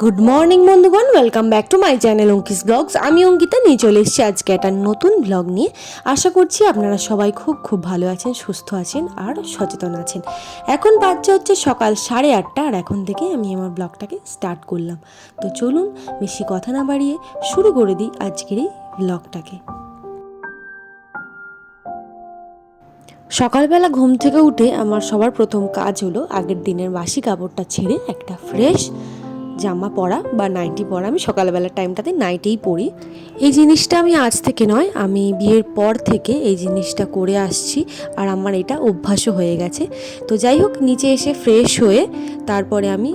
Good morning বন্ধুগণ. Welcome back to my channel Ankis blogs আমি অঙ্কিতা, নিয়ে চলে এসেছি আজকে একটা নতুন ব্লগ নিয়ে। আশা করছি আপনারা সবাই খুব খুব ভালো আছেন, সুস্থ আছেন আর সচেতন আছেন। এখন বাচ্চা হচ্ছে সকাল সাড়ে আটটা আর এখন থেকে আমি আমার ব্লগটাকে স্টার্ট করলাম। তো চলুন, বেশি কথা না বাড়িয়ে শুরু করে দিই আজকের এই ব্লগটাকে সকালবেলা ঘুম থেকে উঠে আমার সবার প্রথম কাজ হলো আগের দিনের বাসি কাপড়টা ছেড়ে একটা ফ্রেশ জামা পরা বা নাইটি পরা, আমি সকালবেলার টাইমটাতে নাইটেই পরি। এই জিনিসটা আমি আজ থেকে নয়, আমি বিয়ের পর থেকে এই জিনিসটা করে আসছি আর আমার এটা অভ্যাসও হয়ে গেছে। তো যাই হোক, নিচে এসে ফ্রেশ হয়ে তারপরে আমি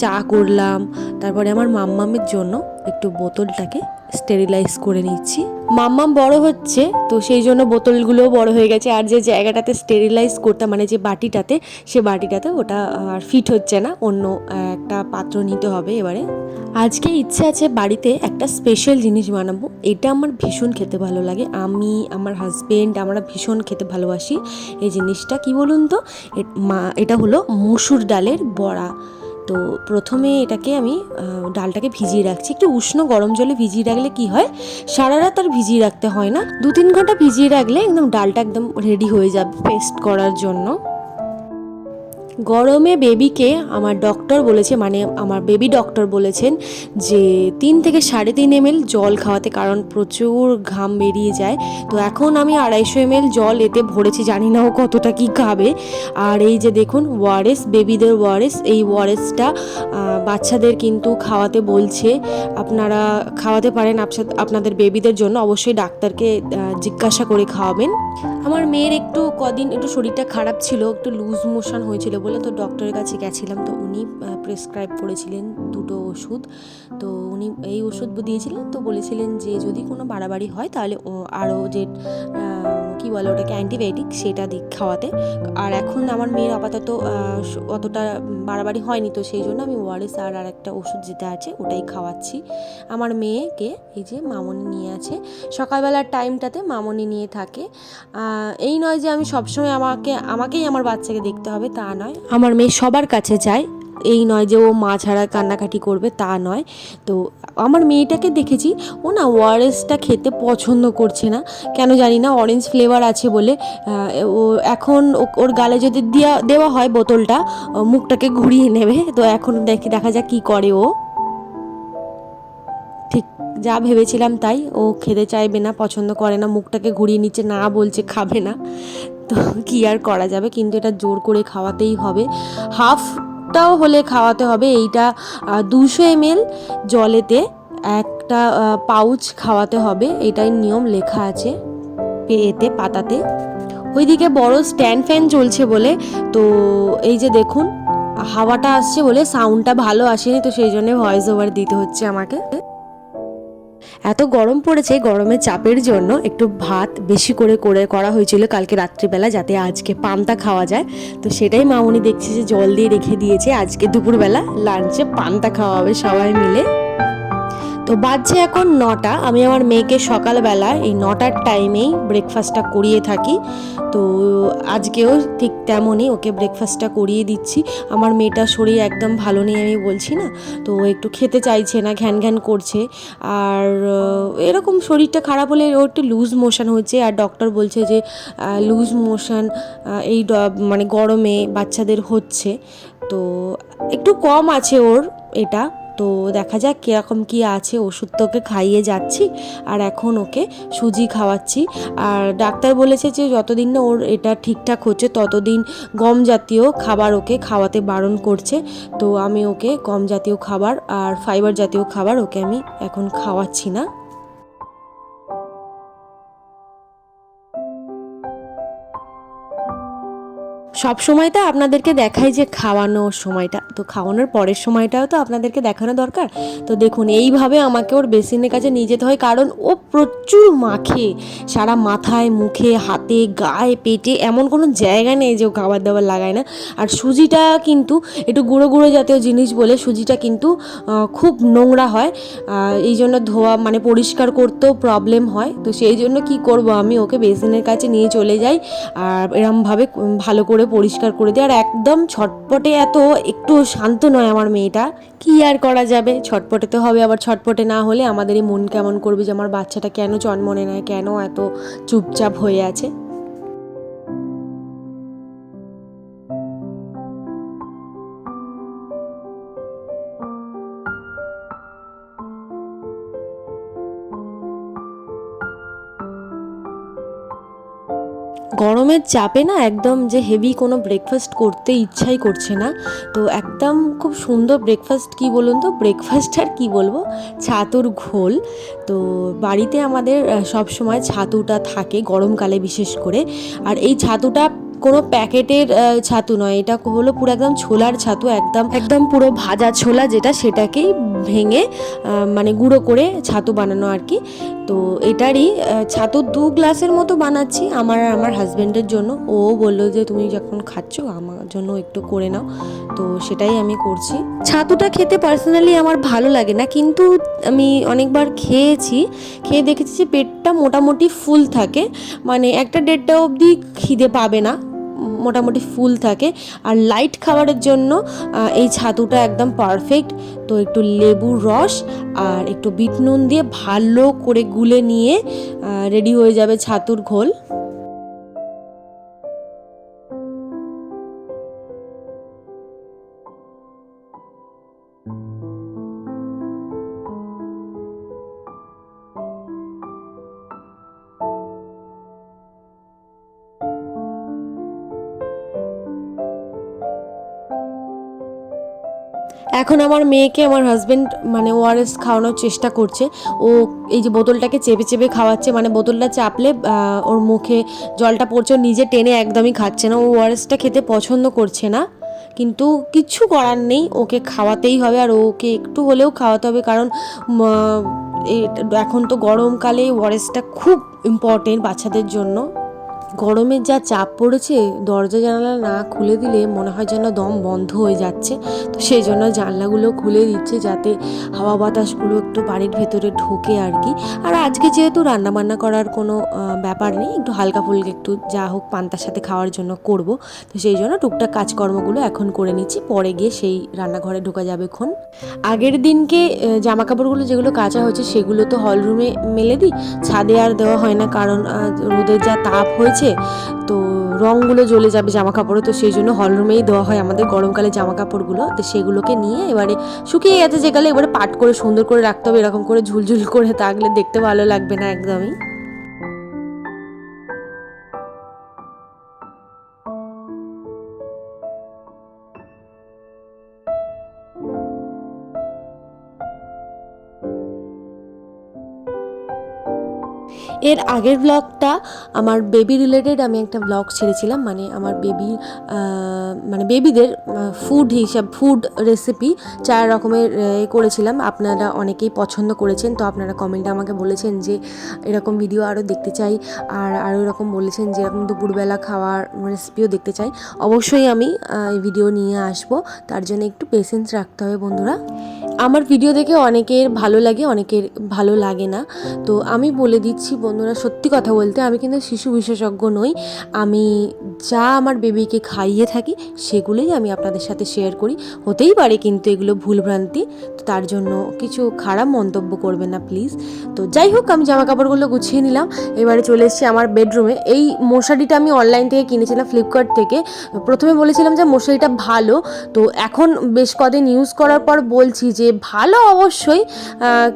চা করলাম। তারপরে আমার মাম্মামের জন্য একটু বোতলটাকে স্টেরিলাইজ করে নিচ্ছি। মাম্মাম বড় হচ্ছে, তো সেই জন্য বোতলগুলোও বড় হয়ে গেছে। আর যে জায়গাটাতে স্টেরিলাইজ করতাম মানে যে বাটিটাতে, সে বাটিটাতে ওটা আর ফিট হচ্ছে না। অন্য একটা পাত্র নিতে হবে এবারে। আজকে ইচ্ছে আছে বাড়িতে একটা স্পেশাল জিনিস বানাবো। এটা আমার ভীষণ খেতে ভালো লাগে। আমি, আমার হাজবেন্ড আমরা ভীষণ খেতে ভালোবাসি এই জিনিসটা। কি বলুন তো? মা- এটা হলো মুসুর ডালের বড়া। তো প্রথমে এটাকে আমি ডালটাকে ভিজিয়ে রাখছি। একটু উষ্ণ গরম জলে ভিজিয়ে রাখলে কি হয়? সারা রাত আর ভিজিয়ে রাখতে হয় না। দু তিন ঘণ্টা ভিজিয়ে রাখলে একদম ডালটা একদম রেডি হয়ে যাবে পেস্ট করার জন্য। গরমে বেবিকে আমার ডক্টর বলেছে মানে আমার বেবি ডক্টর বলেছেন যে তিন থেকে সাড়ে তিন এম জল খাওয়াতে, কারণ প্রচুর ঘাম বেরিয়ে যায়। তো এখন আমি আড়াইশো এম জল এতে ভরেছি, জানি না ও কতটা কি খাবে। আর এই যে দেখুন, ওয়ারেস বেবিদের ওয়ারেস, এই ওয়ারেসটা বাচ্চাদের কিন্তু খাওয়াতে বলছে। আপনারা খাওয়াতে পারেন, আপনাদের বেবিদের জন্য অবশ্যই ডাক্তারকে জিজ্ঞাসা করে খাওয়াবেন। আমার মেয়ের একটু কদিন একটু শরীরটা খারাপ ছিল, একটু লুজ মোশন হয়েছিল বলে তো ডক্টরের কাছে গেছিলাম। তো উনি প্রেসক্রাইব করেছিলেন দুটো ওষুধ। তো উনি এই ওষুধ দিয়েছিলেন, তো বলেছিলেন যে যদি কোনো বাড়াবাড়ি হয় তাহলে আরও যে কি বলে ওটাকে অ্যান্টিবায়োটিক সেটা দিক খাওয়াতে। আর এখন আমার মেয়ের আপাতত অতটা বাড়াবাড়ি হয়নি, তো সেই জন্য আমি ওয়ারেস আর আর একটা ওষুধ যেটা আছে, ওটাই খাওয়াচ্ছি। আমার মেয়েকে, এই যে মামনি নিয়ে আছে, সকালবেলার টাইমটাতে মামনি নিয়ে থাকে। এই নয় যে আমি সবসময় আমাকে, আমাকেই আমার বাচ্চাকে দেখতে হবে, তা নয়। আমার মেয়ে সবার কাছে যায় এই নয় যে ও মা ছাড়া কান্নাকাটি করবে, তা নয়। তো আমার মেয়েটাকে দেখেছি, ও না ওয়ারেসটা খেতে পছন্দ করছে না। কেন জানি না অরেঞ্জ ফ্লেভার আছে বলে ও এখন ওর গালে যদি দেওয়া দেওয়া হয় বোতলটা মুখটাকে ঘুরিয়ে নেবে। তো এখন দেখি, দেখা যাক কী করে ও। ঠিক যা ভেবেছিলাম তাই, ও খেতে চাইবে না, পছন্দ করে না, মুখটাকে ঘুরিয়ে নিচ্ছে, না বলছে, খাবে না। তো কি আর করা যাবে, কিন্তু এটা জোর করে খাওয়াতেই হবে। হাফটাও হলে খাওয়াতে হবে এইটা দুশো এমএল জলেতে একটা পাউচ খাওয়াতে হবে, এটাই নিয়ম লেখা আছে পেয়েতে পাতাতে। ওইদিকে বড় স্ট্যান্ড ফ্যান চলছে বলে, তো এই যে দেখুন, হাওয়াটা আসছে বলে সাউন্ডটা ভালো আসেনি, তো সেই জন্য ভয়েস ওভার দিতে হচ্ছে আমাকে। এত গরম পড়েছে, গরমের চাপের জন্য একটু ভাত বেশি করে করে করা হয়েছিল কালকে রাত্রিবেলা যাতে আজকে পান্তা খাওয়া যায়। তো সেটাই মামনি দেখছি যে জল দিয়ে রেখে দিয়েছে। আজকে দুপুরবেলা লাঞ্চে পান্তা খাওয়া হবে সবাই মিলে। তো বাজছে এখন নটা। আমি আমার মেয়েকে সকালবেলা এই নটার টাইমেই ব্রেকফাস্টটা করিয়ে থাকি। তো আজকেও ঠিক তেমনই ওকে ব্রেকফাস্টটা করিয়ে দিচ্ছি। আমার মেয়েটার শরীর একদম ভালো নেই আমি বলছি না। তো একটু খেতে চাইছে না, ঘ্যান ঘ্যান করছে। আর এরকম শরীরটা খারাপ হলে ওর একটু লুজ মোশন হচ্ছে। আর ডক্টর বলছে যে লুজ মোশন এই মানে গরমে বাচ্চাদের হচ্ছে। তো একটু কম আছে ওর এটা। তো দেখা যাক কীরকম কি আছে। ওষুধ তো ওকে খাইয়ে যাচ্ছি আর এখন ওকে সুজি খাওয়াচ্ছি। আর ডাক্তার বলেছে যে যতদিন না ওর এটা ঠিকঠাক হচ্ছে, ততদিন গম জাতীয় খাবার ওকে খাওয়াতে বারণ করছে। তো আমি ওকে গম জাতীয় খাবার আর ফাইবার জাতীয় খাবার ওকে আমি এখন খাওয়াচ্ছি না। সব সময়টা আপনাদেরকে দেখাই যে খাওয়ানোর সময়টা। তো খাওয়ানোর পরের সময়টাও তো আপনাদেরকে দেখানো দরকার। তো দেখুন, এইভাবে আমাকে ওর বেসিনের কাছে নিয়ে যেতে হয়, কারণ ও প্রচুর মাখে। সারা মাথায়, মুখে, হাতে, গায়ে, পেটে এমন কোনো জায়গা নেই যে ও খাবার দাবার লাগায় না। আর সুজিটা কিন্তু একটু গুঁড়ো গুঁড়ো জাতীয় জিনিস বলে সুজিটা কিন্তু খুব নোংরা হয়। এই জন্য ধোয়া মানে পরিষ্কার করতেও প্রবলেম হয়। তো সেই জন্য কি করব আমি? ওকে বেসিনের কাছে নিয়ে চলে যাই। আর এরমভাবে ভালো করে পরিষ্কার করে দিই। আর একদম ছটপটে এত একটু শান্ত নয় আমার মেয়েটা। কি আর করা যাবে? ছটপটে তো হবে, আবার ছটপটে না হলে আমাদেরই মন কেমন করবে যে, আমার বাচ্চাটা কেন জন্ম নেয় কেন এত চুপচাপ হয়ে আছে? গরমের চাপে না একদম যে হেভি কোনো ব্রেকফাস্ট করতে ইচ্ছাই করছে না। তো একদম খুব সুন্দর ব্রেকফাস্ট কি বলুন তো? ব্রেকফাস্ট আর কি বলব? ছাতুর ঘোল। তো বাড়িতে আমাদের সব সময় ছাতুটা থাকে গরমকালে বিশেষ করে। আর এই ছাতুটা কোনো প্যাকেটের ছাতু নয়। এটা হলো পুরো একদম ছোলার ছাতু, একদম একদম পুরো ভাজা ছোলা যেটা সেটাকেই ভেঙে মানে গুঁড়ো করে ছাতু বানানো আর কি। তো এটারই ছাতু দু গ্লাসের মতো বানাচ্ছি আমার আর আমার হাজব্যান্ডের জন্য। ও বলল যে, তুমি যখন খাচ্ছ, আমার জন্য একটু করে নাও। তো সেটাই আমি করছি। ছাতুটা খেতে পার্সোনালি আমার ভালো লাগে না, কিন্তু আমি অনেকবার খেয়েছি। খেয়ে দেখেছি যে, পেটটা মোটামুটি ফুল থাকে। মানে একটা দেড়টা অবধি খিদে পাবে না। মোটামুটি ফুল থাকে। আর লাইট খাবারের জন্য এই ছাতুটা একদম পারফেক্ট তো একটু লেবুর রস আর একটু বিট নুন দিয়ে ভালো করে গুলে নিয়ে রেডি হয়ে যাবে ছাতুর ঘোল। এখন আমার মেয়েকে আমার হাজব্যান্ড মানে ওআরএস খাওয়ানোর চেষ্টা করছে। ও এই যে বোতলটাকে চেপে চেপে খাওয়াচ্ছে মানে বোতলটা চাপলে ওর মুখে জলটা পড়ছে নিজে টেনে একদমই খাচ্ছে না। ও ওআরএসটা খেতে পছন্দ করছে না, কিন্তু কিচ্ছু করার নেই। ওকে খাওয়াতেই হবে আর ওকে একটু হলেও খাওয়াতে হবে, কারণ এখন তো গরমকালে ওআরএসটা খুব ইম্পর্টেন্ট বাচ্চাদের জন্য। গরমের যা চাপ পড়েছে, দরজা জানালা না খুলে দিলে মনে হয় যেন দম বন্ধ হয়ে যাচ্ছে। তো সেই জন্য জানলাগুলো খুলে দিচ্ছে যাতে হাওয়া বাতাসগুলো একটু বাড়ির ভেতরে ঢোকে আর কি। আর আজকে যেহেতু রান্না বান্না করার কোনো ব্যাপার নেই, একটু হালকা ফুলকা একটু যা হোক পান্তার সাথে খাওয়ার জন্য করব। তো সেই জন্য টুকটাক কাজকর্মগুলো এখন করে নিচ্ছি, পরে গিয়ে সেই রান্নাঘরে ঢোকা যাবে ক্ষণ আগের দিনকে জামা কাপড়গুলো যেগুলো কাঁচা হয়েছে সেগুলো তো হল রুমে মেলে দিই। ছাদে আর দেওয়া হয় না কারণ রোদের যা তাপ হয়েছে তো রঙগুলো জ্বলে যাবে জামা কাপড়ে তো সেই জন্য হলরুমেই দেওয়া হয় আমাদের গরমকালে জামা কাপড়গুলো তো সেগুলোকে নিয়ে এবারে শুকিয়ে গেছে যেকালে এবারে পাট করে সুন্দর করে রাখতে হবে, এরকম করে ঝুলঝুল করে থাকলে দেখতে ভালো লাগবে না একদমই। এর আগের ব্লগটা আমার বেবি রিলেটেড আমি একটা ব্লগ ছেড়েছিলাম মানে আমার বেবি মানে বেবিদের ফুড হিসাব ফুড রেসিপি চার রকমের এ করেছিলাম। আপনারা অনেকেই পছন্দ করেছেন, তো আপনারা কমেন্টে আমাকে বলেছেন যে এরকম ভিডিও আরও দেখতে চাই, আর আরও এরকম বলেছেন যে এরকম দুপুরবেলা খাওয়ার রেসিপিও দেখতে চাই। অবশ্যই আমি এই ভিডিও নিয়ে আসব, তার জন্য একটু পেশেন্স রাখতে হবে বন্ধুরা। আমার ভিডিও দেখে অনেকের ভালো লাগে, অনেকের ভালো লাগে না। তো আমি বলে দিচ্ছি বন্ধুরা, সত্যি কথা বলতে আমি কিন্তু শিশু বিশেষজ্ঞ নই। আমি যা আমার বেবিকে খাইয়ে থাকি, সেগুলোই আমি আপনাদের সাথে শেয়ার করি। হতেই পারে কিন্তু এগুলো ভুলভ্রান্তি, তো তার জন্য কিছু খারাপ মন্তব্য করবেন না প্লিজ তো যাই হোক, আমি জামা কাপড়গুলো গুছিয়ে নিলাম। এবারে চলে এসেছি আমার বেডরুমে এই মশারিটা আমি অনলাইন থেকে কিনেছিলাম ফ্লিপকার্ট থেকে। প্রথমে বলেছিলাম যে মশারিটা ভালো। তো এখন বেশ কদিন ইউজ করার পর বলছি যে ভালো অবশ্যই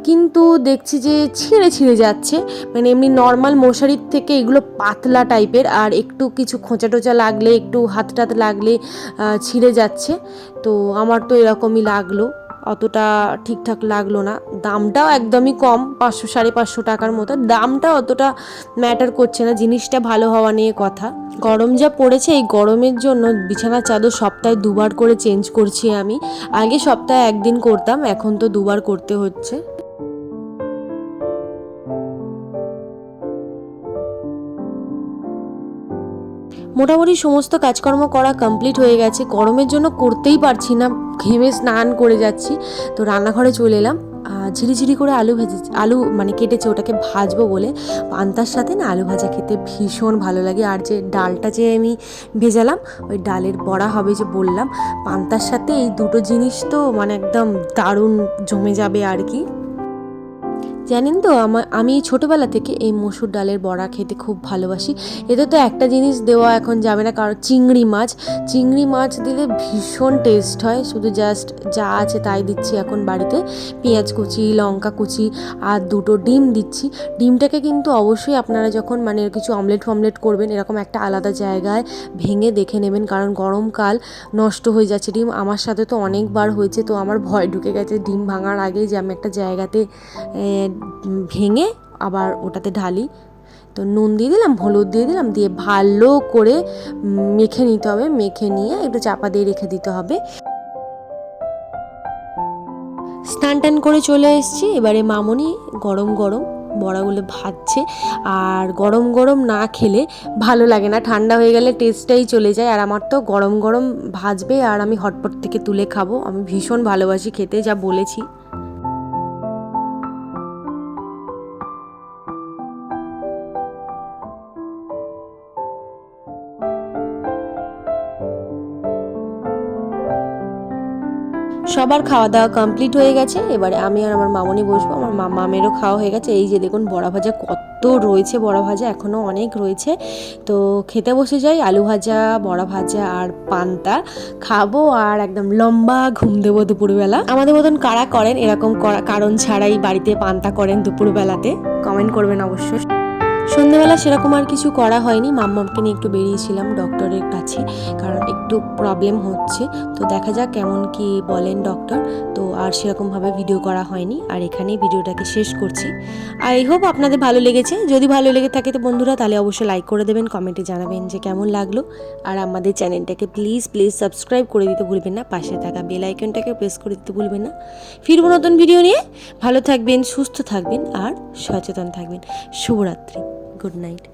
কিন্তু দেখছি যে ছিঁড়ে ছিঁড়ে যাচ্ছে। মানে এমনি নর্মাল মশারির থেকে এগুলো পাতলা টাইপের আর একটু কিছু খোঁচা টোচা লাগলে, একটু হাত টাত লাগলে ছিঁড়ে যাচ্ছে। তো আমার তো এরকমই লাগল। অতটা ঠিকঠাক লাগল না। দামটাও একদমই কম, পাঁচশো, সাড়ে পাঁচশো টাকার মতো। দামটা অতটা ম্যাটার করছে না, জিনিসটা ভালো হওয়া নিয়ে কথা। গরম যা পড়েছে, এই গরমের জন্য বিছানার চাদর সপ্তাহে দুবার করে চেঞ্জ করছি আমি। আগে সপ্তাহে একদিন করতাম, এখন তো দুবার করতে হচ্ছে। মোটামুটি সমস্ত কাজকর্ম করা কমপ্লিট হয়ে গেছে। গরমের জন্য করতেই পারছি না। ঘেমে স্নান করে যাচ্ছি। তো রান্নাঘরে চলে এলাম। ঝিরিঝিরি করে আলু ভেজে, আলু মানে কেটেছে ওটাকে ভাজবো বলে। পান্তার সাথে না আলু ভাজা খেতে ভীষণ ভালো লাগে। আর যে ডালটা যে আমি ভেজালাম, ওই ডালের বড়া হবে যে বললাম, পান্তার সাথে এই দুটো জিনিস তো মানে একদম দারুণ জমে যাবে আর কি। জানেন তো, আমার, আমি ছোটোবেলা থেকে এই মসুর ডালের বড়া খেতে খুব ভালোবাসি। এতে তো একটা জিনিস দেওয়া এখন যাবে না, কারণ চিংড়ি মাছ। চিংড়ি মাছ দিলে ভীষণ টেস্ট হয়, শুধু জাস্ট যা আছে তাই দিচ্ছি এখন বাড়িতে। পেঁয়াজ কুচি, লঙ্কা কুচি আর দুটো ডিম দিচ্ছি। ডিমটাকে কিন্তু অবশ্যই আপনারা যখন মানে কিছু অমলেট ফমলেট করবেন, এরকম একটা আলাদা জায়গায় ভেঙে দেখে নেবেন, কারণ গরমকাল নষ্ট হয়ে যাচ্ছে ডিম। আমার সাথে তো অনেকবার হয়েছে, তো আমার ভয় ঢুকে গেছে ডিম ভাঙার আগেই যে আমি একটা জায়গাতে ভেঙে আবার ওটাতে ঢালি। তো নুন দিয়ে দিলাম, হলুদ দিয়ে দিলাম, দিয়ে ভালো করে মেখে নিতে হবে, মেখে নিয়ে একটু চাপা দিয়ে রেখে দিতে হবে। স্নান টান করে চলে এসেছি, এবারে মামনি গরম গরম বড়াগুলো ভাজছে, আর গরম গরম না খেলে ভালো লাগে না, ঠান্ডা হয়ে গেলে টেস্টটাই চলে যায়, আর আমার তো গরম গরম ভাজবে, আর আমি হটপট থেকে তুলে খাব, আমি ভীষণ ভালোবাসি খেতে, যা বলেছি। সবার খাওয়া দাওয়া কমপ্লিট হয়ে গেছে। এবারে আমি আর আমার মামনি বসবো। আমার মা মামেরও খাওয়া হয়ে গেছে। এই যে দেখুন, বড়া ভাজা কত রয়েছে বড়া ভাজা এখনও অনেক রয়েছে। তো খেতে বসে যাই, আলু ভাজা, বড়া ভাজা আর পান্তা। খাব আর একদম লম্বা ঘুম দেবো দুপুরবেলা। আমাদের মতন কারা করেন, এরকম করা- কারণ ছাড়াই বাড়িতে পান্তা করেন দুপুরবেলাতে। কমেন্ট করবেন অবশ্যই। সন্ধ্যেবেলা সেরকম আর কিছু করা হয়নি। মাম্মামকে নিয়ে একটু বেরিয়েছিলাম ডক্টরের কাছে, কারণ একটু প্রবলেম হচ্ছে। তো দেখা যাক কেমন কি বলেন ডক্টর। তো আর সেরকমভাবে ভিডিও করা হয়নি। আর এখানেই ভিডিওটাকে শেষ করছি। আই হোপ আপনাদের ভালো লেগেছে। যদি ভালো লেগে থাকে তো বন্ধুরা, তাহলে অবশ্যই লাইক করে দেবেন কমেন্টে জানাবেন যে কেমন লাগল। আর আমাদের চ্যানেলটাকে প্লিজ প্লিজ সাবস্ক্রাইব করে দিতে ভুলবেন না। পাশে থাকা বেল আইকনটাকে প্রেস করে দিতে ভুলবেন না। ফিরবো নতুন ভিডিও নিয়ে। ভালো থাকবেন, সুস্থ থাকবেন, আর সচেতন থাকবেন। শুভরাত্রি। Good night